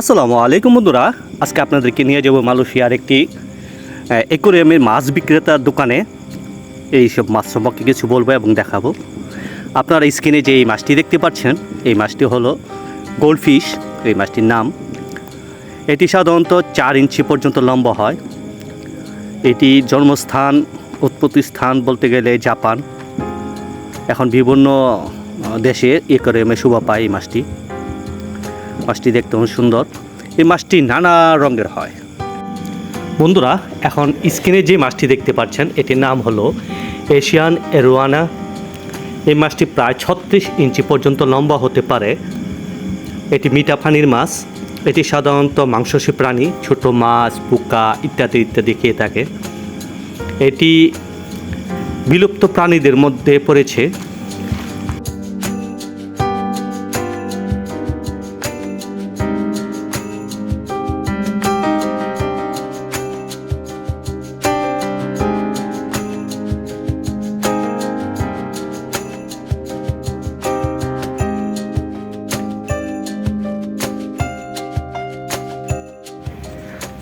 আসসালামু আলাইকুম বন্ধুরা। আজকে আপনাদেরকে নিয়ে যাব মালয়েশিয়ার একটি একোরিয়ামের মাছ বিক্রেতার দোকানে। এই সব মাছ সম্পর্কে কিছু বলব এবং দেখাবো। আপনারা স্ক্রিনে যে এই মাছটি দেখতে পাচ্ছেন, এই মাছটি হলো গোল্ডফিশ এই মাছটির নাম। এটি সাধারণত চার ইঞ্চি পর্যন্ত লম্বা হয়। এটি জন্মস্থান উৎপত্তি স্থান বলতে গেলে জাপান। এখন বিভিন্ন দেশে একোরিয়ামে শোভা পায় এই মাছটি। মাছটি দেখতে অনেক সুন্দর। এই মাছটি নানা রঙের হয়। বন্ধুরা, এখন স্ক্রিনে যে মাছটি দেখতে পাচ্ছেন, এটির নাম হলো এশিয়ান এরোয়ানা। এই মাছটি প্রায় ছত্রিশ ইঞ্চি পর্যন্ত লম্বা হতে পারে। এটি মিঠা পানির মাছ। এটি সাধারণত মাংসাশী প্রাণী, ছোট মাছ, পোকা ইত্যাদি ইত্যাদি খেয়ে থাকে। এটি বিলুপ্ত প্রাণীদের মধ্যে পড়েছে।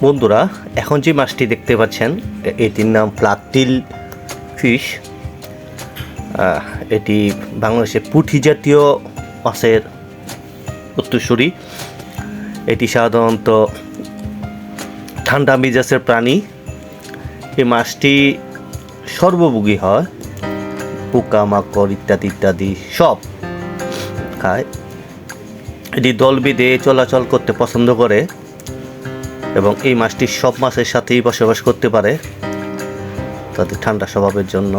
বন্ধুরা, এখন যে মাছটি দেখতে পাচ্ছেন, এটির নাম প্লাটিল ফিশ। এটি বাংলাদেশের পুঁটি জাতীয় মাছের উত্তরসূরি। এটি সাধারণত ঠান্ডা মেজাজের প্রাণী। এই মাছটি সর্বভোগী হয় পোকা মাকড় ইত্যাদি ইত্যাদি সব খায়। এটি দল বেঁধে চলাচল করতে পছন্দ করে। এবং এই মাছটি সব মাছের সাথেই বসবাস করতে পারে। তাদের ঠান্ডা স্বভাবের জন্য।